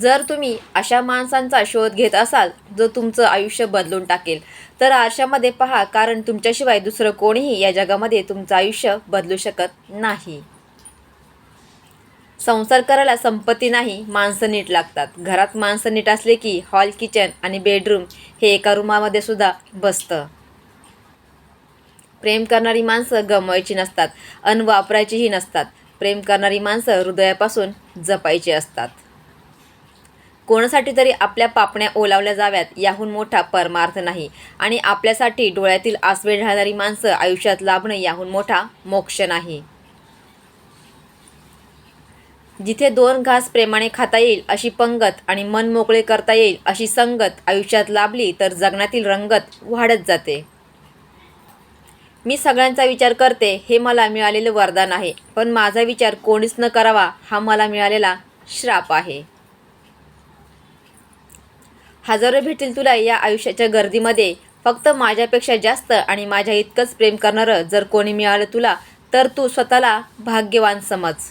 जर तुम्ही अशा माणसांचा शोध घेत असाल जो तुमचं आयुष्य बदलून टाकेल तर आरशामध्ये पहा कारण तुमच्याशिवाय दुसरं कोणीही या जगामध्ये तुमचं आयुष्य बदलू शकत नाही. संसार करायला संपत्ती नाही माणसं नीट लागतात. घरात माणसं नीट असले की हॉल किचन आणि बेडरूम हे एका रूमामध्ये सुद्धा बसतं. प्रेम करणारी माणसं गमवायची नसतात अन वापरायचीही नसतात. प्रेम करणारी माणसं हृदयापासून जपायची असतात. कोणासाठी तरी आपल्या पापण्या ओलावल्या जाव्यात याहून मोठा परमार्थ नाही. आणि आपल्यासाठी डोळ्यातील आसवे ढाळणारी माणसं आयुष्यात लाभणं याहून मोठा मोक्ष नाही. जिथे दोन घास प्रेमाने खाता येईल अशी पंगत आणि मन मोकळे करता येईल अशी संगत आयुष्यात लाभली तर जगण्यातील रंगत वाढत जाते. मी सगळ्यांचा विचार करते हे मला मिळालेलं वरदान आहे पण माझा विचार कोणीच न करावा हा मला मिळालेला श्राप आहे. हजारो भेटतील तुला या आयुष्याच्या गर्दीमध्ये. फक्त माझ्यापेक्षा जास्त आणि माझ्या इतकंच प्रेम करणारं जर कोणी मिळालं तुला तर तू स्वतःला भाग्यवान समज.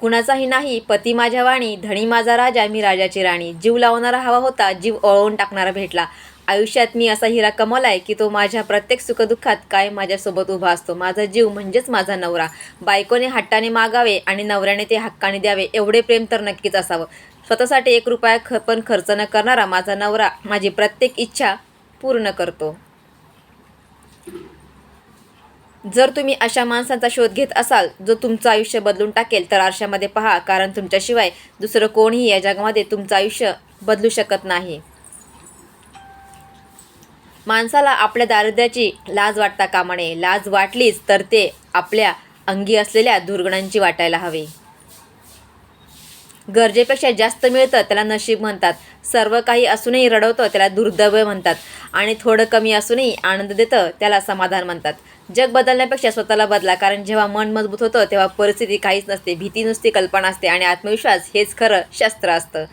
कुणाचाही नाही पती माझ्या वाणी धणी माझा राजा मी राजाची राणी. जीव लावणारा हवा होता जीव ओळवून टाकणारा भेटला. आयुष्यात मी असा हिरा कमवलाय की तो माझ्या प्रत्येक सुखदुःखात काय माझ्यासोबत उभा असतो. माझा जीव म्हणजेच माझा नवरा. बायकोने हट्टाने मागावे आणि नवऱ्याने ते हक्काने द्यावे एवढे प्रेम तर नक्कीच असावं. स्वतःसाठी एक रुपया ख पण खर्च न करणारा माझा नवरा माझी प्रत्येक इच्छा पूर्ण करतो. जर तुम्ही अशा माणसांचा शोध घेत असाल जो तुमचं आयुष्य बदलून टाकेल तर आरशामध्ये पहा कारण तुमच्याशिवाय दुसरं कोणीही या जगामध्ये तुमचं आयुष्य बदलू शकत नाही. माणसाला आपल्या दारिद्र्याची लाज वाटता कामा नये लाज वाटलीच तर ते आपल्या अंगी असलेल्या दुर्गुणांची वाटायला हवी. गरजेपेक्षा जास्त मिळतं त्याला नशीब म्हणतात. सर्व काही असूनही रडवतं त्याला दुर्दैव म्हणतात. आणि थोडं कमी असूनही आनंद देतं त्याला समाधान म्हणतात. जग बदलण्यापेक्षा स्वतःला बदला कारण जेव्हा मन मजबूत होतं तेव्हा परिस्थिती काहीच नसते भीती नुसती कल्पना असते आणि आत्मविश्वास हेच खरं शस्त्र असतं.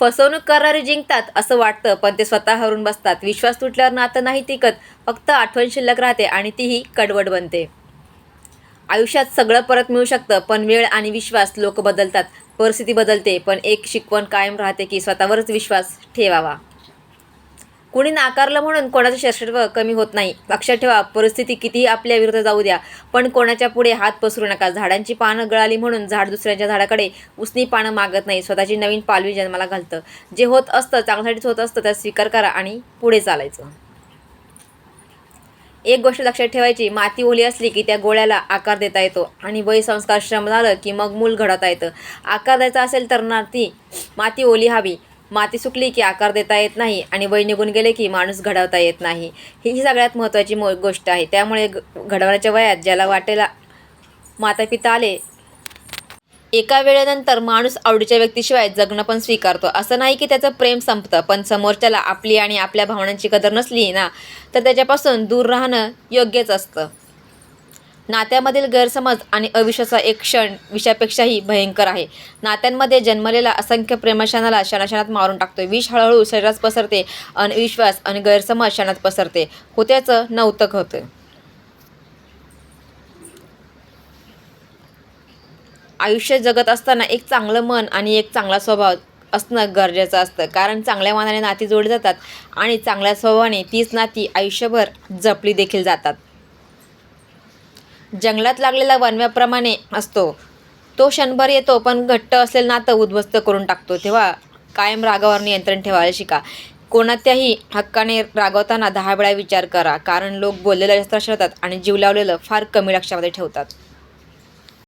फसवणूक करणारे जिंकतात असं वाटतं पण ते स्वतः हरून बसतात. विश्वास तुटल्यावर नातं नाही टिकत फक्त आठवण शिल्लक राहते आणि तीही कडवड बनते. आयुष्यात सगळं परत मिळू शकतं पण वेळ आणि विश्वास लोक बदलतात. परिस्थिती बदलते पण एक शिकवण कायम राहते की स्वतःवरच विश्वास ठेवावा. कुणी नाकारलं म्हणून कोणाचं शस्त्रत्व कमी होत नाही. लक्षात ठेवा परिस्थिती कितीही आपल्या विरुद्ध जाऊ द्या पण कोणाच्या पुढे हात पसरू नका. झाडांची पानं गळाली म्हणून झाड दुसऱ्यांच्या झाडाकडे उसनी पानं मागत नाही. स्वतःची नवीन पालवी जन्माला घालतं. जे होत असतं चांगल्यासाठीच होत असतं त्यात स्वीकार करा आणि पुढे चालायचं. एक गोष्ट लक्षात ठेवायची माती ओली असली की त्या गोळ्याला आकार देता येतो आणि वय संस्कार श्रम झालं की मग मूल घडवता येतं. आकार द्यायचा असेल तर नाती माती ओली हवी. माती सुकली की आकार देता येत नाही आणि वय निघून गेले की माणूस घडवता येत नाही. ही सगळ्यात महत्त्वाची मो गोष्ट आहे. त्यामुळे घडवण्याच्या वयात ज्याला वाटेला मातापिता आले एका वेळेनंतर माणूस आवडीच्या व्यक्तीशिवाय जगणं पण स्वीकारतो. असं नाही की त्याचं प्रेम संपतं पण समोरच्याला आपली आणि आपल्या भावनांची कदर नसली ना तर त्याच्यापासून दूर राहणं योग्यच असतं. नात्यामधील गैरसमज आणि अविश्वासा एक क्षण विषापेक्षाही भयंकर आहे. नात्यांमध्ये जन्मलेला असंख्य प्रेमशानाला क्षणाक्षणात मारून टाकतो विष हळूहळू शरीरात पसरते आणि विश्वास आणि गैरसमज क्षणात पसरते. होत्याचं नौतक होतं. आयुष्य जगत असताना एक चांगलं मन आणि एक चांगला स्वभाव असणं गरजेचं असतं. कारण चांगल्या मनाने नाती जोडली जातात आणि चांगल्या स्वभावाने तीच नाती आयुष्यभर जपली देखील जातात. जंगलात लागलेला वनव्याप्रमाणे असतो. तो क्षणभर येतो पण घट्ट असलेलं नातं उद्ध्वस्त करून टाकतो. तेव्हा कायम रागावर नियंत्रण ठेवायला शिका. कोणात्याही हक्काने रागवताना दहा वेळा विचार करा. कारण लोक बोललेलं जास्त लक्षात आणि जीव लावलेलं फार कमी लक्षामध्ये ठेवतात.